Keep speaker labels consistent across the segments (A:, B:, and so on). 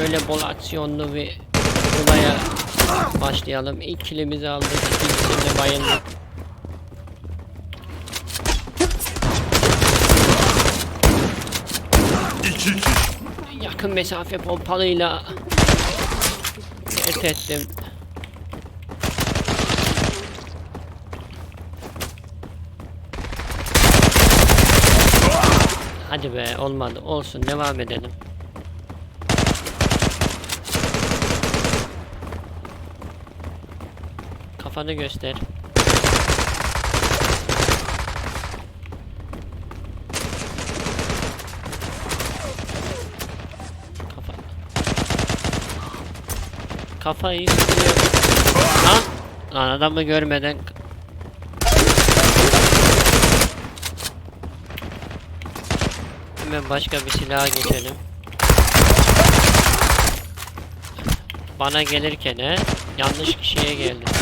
A: Şöyle bol aksiyonlu bir olaya başlayalım. İlk kilimizi aldık. İkincisinde bayıldık. Yakın mesafe pompalıyla dert ettim. Hadi be olmadı. Olsun devam edelim. Kafanı göster. Kafa. Kafayı sıkıyor. Lan! Lan adamı görmeden Hemen başka bir silaha geçelim. Bana gelirken he, yanlış kişiye geldi.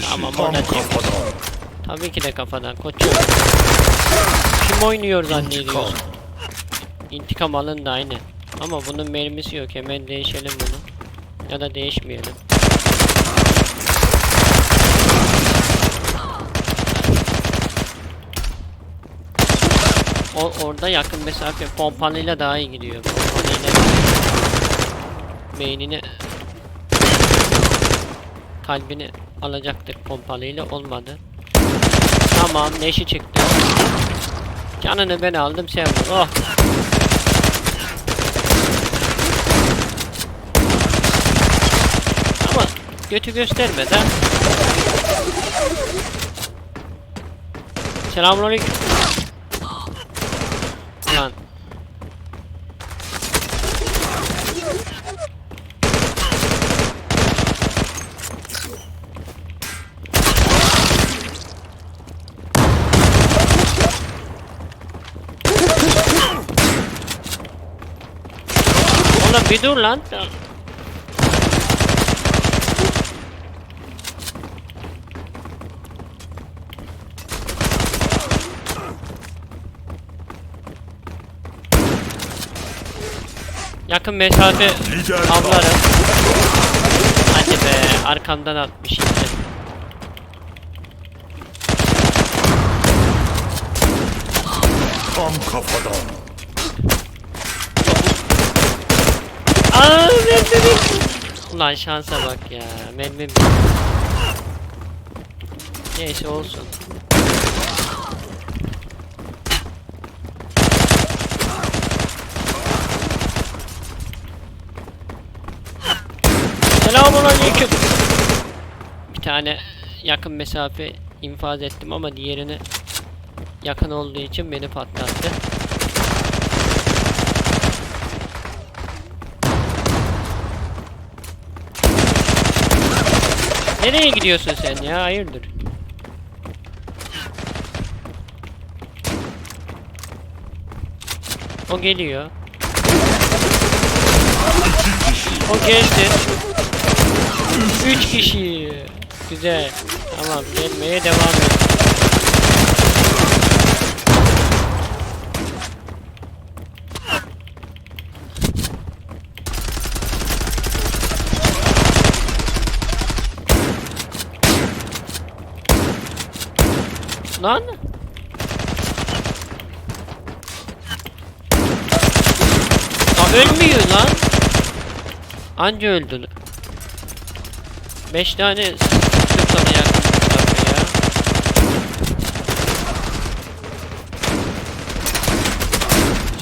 B: Kişi.
A: Tamam,
B: Tam kafadan.
A: Tabii ki de kafadan koçum. Kim oynuyor zannediyorsun? İntikam alın da aynı. Ama bunun mermisi yok. Hemen değişelim bunu. Ya da değişmeyelim. O orada yakın mesafe pompalıyla daha iyi gidiyor. Pompalıyla beynini kalbini alacaktık pompalıyla olmadı. Tamam neşi çıktı. Canını ben aldım sen vur. Oh. Ama götü göstermeden. Selamünaleyküm. Lan. Oğlum bir dur lan. Yakın mesafe avlarım. Hadi be arkamdan atmış işte.
B: tam kafadan.
A: Aa mermim. Ulan şansa bak ya. Mermim. Neyse olsun. Selamünaleyküm. Bir tane yakın mesafe infaz ettim ama diğerini yakın olduğu için beni patlattı. Nereye gidiyorsun sen ya? Hayırdır? O geliyor. O geldi. Üç kişi. Güzel. Tamam gelmeye devam et. Lan. Aa, ölmüyor lan. Anca öldü. 5 tane sıktım sana yakın ya.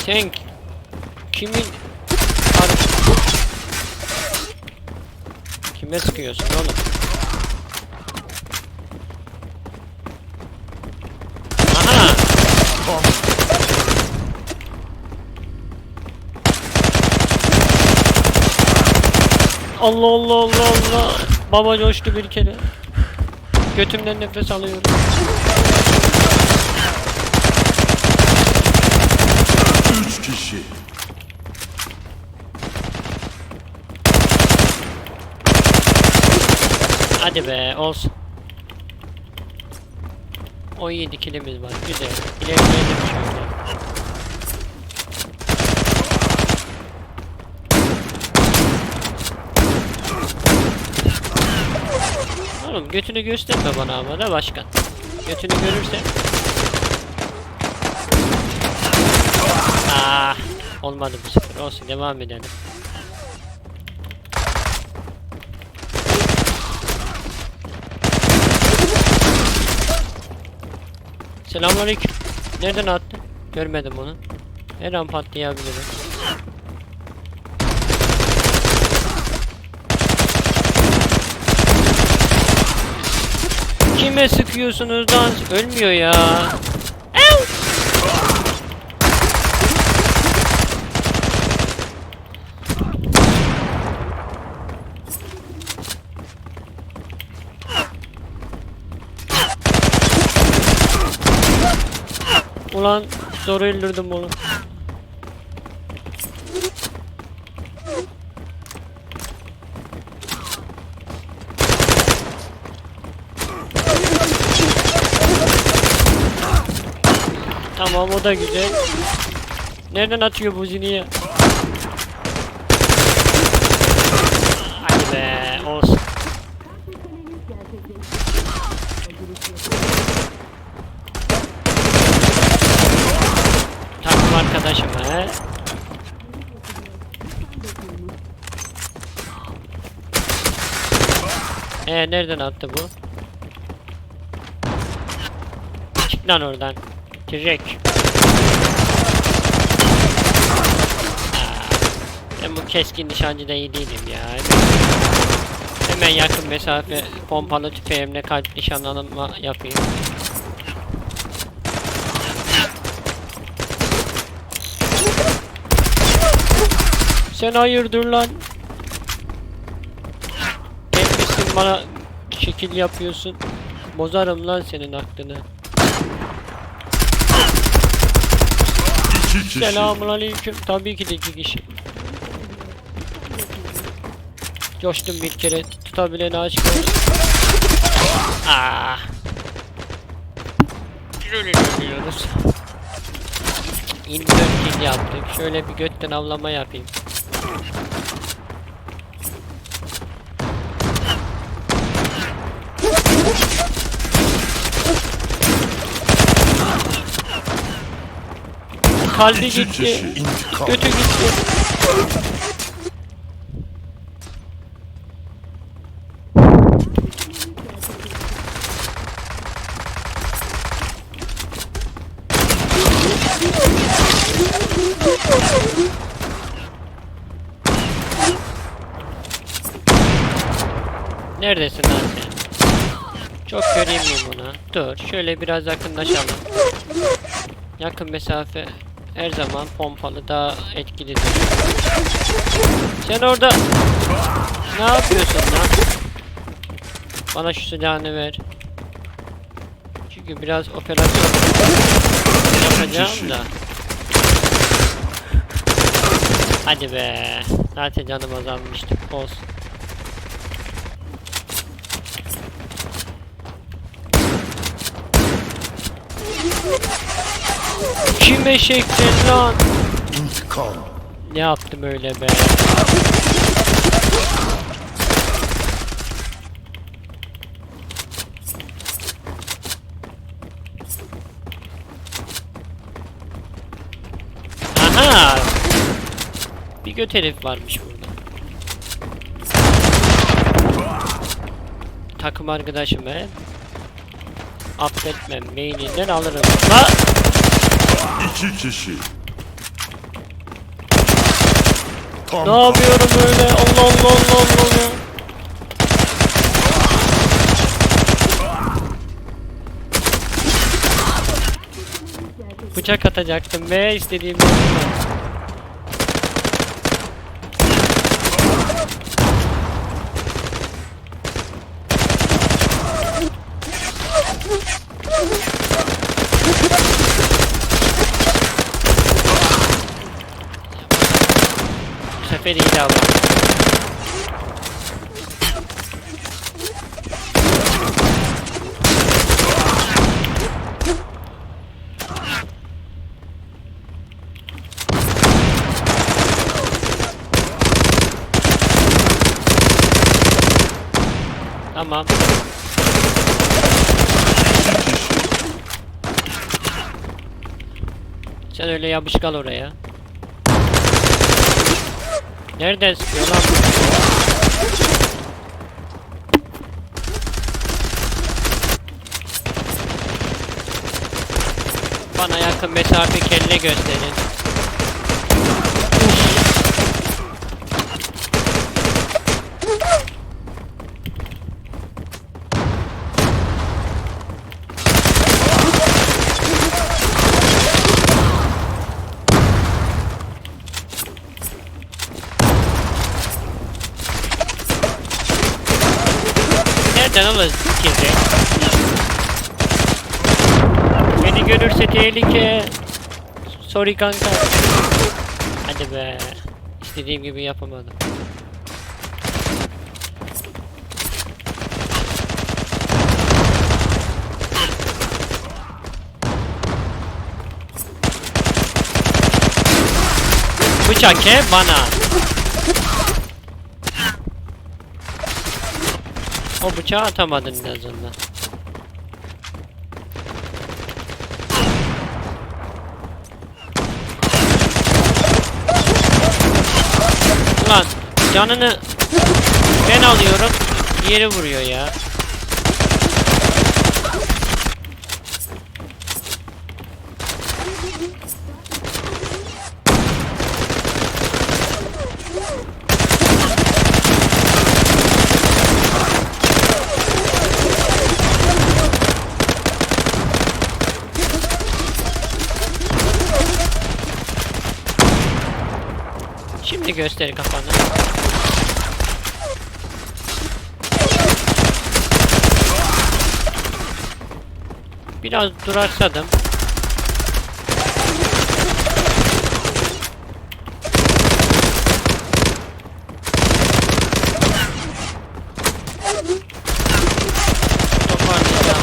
A: Sen kimin Kime sıkıyorsun oğlum? Aha! Allah Allah Allah Allah. Baba coştu bir kere. Götümden nefes alıyorum.
B: Üç kişi.
A: Hadi be olsun. 17 kilimiz var. Güzel. İlerleyelim şöyle. Oğlum götünü gösterme bana ama da başkan. Götünü görürse. Ah, olmadı bu sefer. Olsun devam edelim. Selamünaleyküm. Nereden attı? Görmedim onu. Her an patlayabilirim. Kime sıkıyorsunuz lan? Ölmüyor ya. Ulan zor öldürdüm onu. Tamam o da güzel. Nereden atıyor bu ziniye? Hadi be olsun. Takım arkadaşım he. Ee nereden attı bu? Çık lan oradan. Aa, Ben bu keskin nişancıda iyi değilim ya. Hemen yakın mesafe pompalı tüfeğimle kalp nişanlanma yapayım. Sen hayırdır lan? Etmişsin bana şekil yapıyorsun. Bozarım lan senin aklını.
B: İki.
A: Selamun aleyküm. Tabii ki de iki kişi. Coştum bir kere. Tutabileni aşk olsun. Ah. Şöyle görüyoruz. 24 kill yaptık. Şöyle bir götten avlama yapayım. Kalbi gitti. Götü gitti. Neredesin lan sen? Çok göreyim bunu? Dur, şöyle biraz yakınlaşalım. Yakın mesafe her zaman pompalı daha etkilidir. Sen orada ne yapıyorsun lan? Bana şu silahını ver. Çünkü biraz operasyon yapacağım da. Hadi be. Zaten canım azalmıştı. Olsun. Kime çektin lan?
B: İntikam.
A: Ne yaptım öyle be? Aha! Bir göt herif varmış burada. Takım arkadaşım he. Affetmem, mailinden alırım. Ha!
B: İki kişi. Tam
A: Ne yapıyorum öyle? Allah Allah Allah Allah Allah. Bıçak atacaktım ve istediğim yaptım. bir hile aldım. Tamam. Sen öyle yapışkal oraya. Nereden sıkıyor lan? Bana yakın mesafe kelle gösterin. Nereden kirli? Beni görürse tehlike. Sorry kanka. Hadi be. İstediğim gibi yapamadım. Bıçak he bana. O bıçağı atamadın en azından. Ulan canını ben alıyorum. Yeri vuruyor ya. Şimdi göster kafanı. Biraz duraksadım. Toparlayacağım.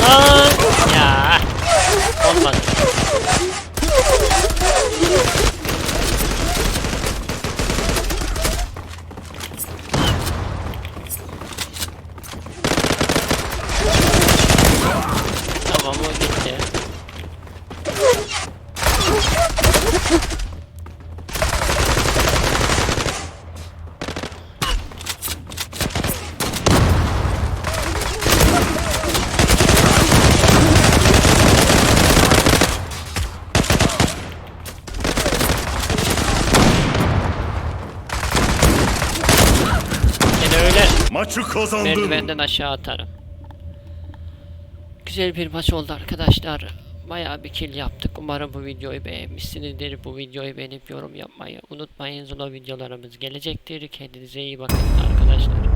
A: Aa, ya. Olmadı. Tamam o gitti. Seni öyle
B: Maçı kazandın.
A: merdivenden aşağı atarım. Güzel bir maç oldu arkadaşlar. Bayağı bir kill yaptık. Umarım bu videoyu beğenmişsinizdir. Bu videoyu beğenip yorum yapmayı unutmayın. Zula videolarımız gelecektir. Kendinize iyi bakın arkadaşlar.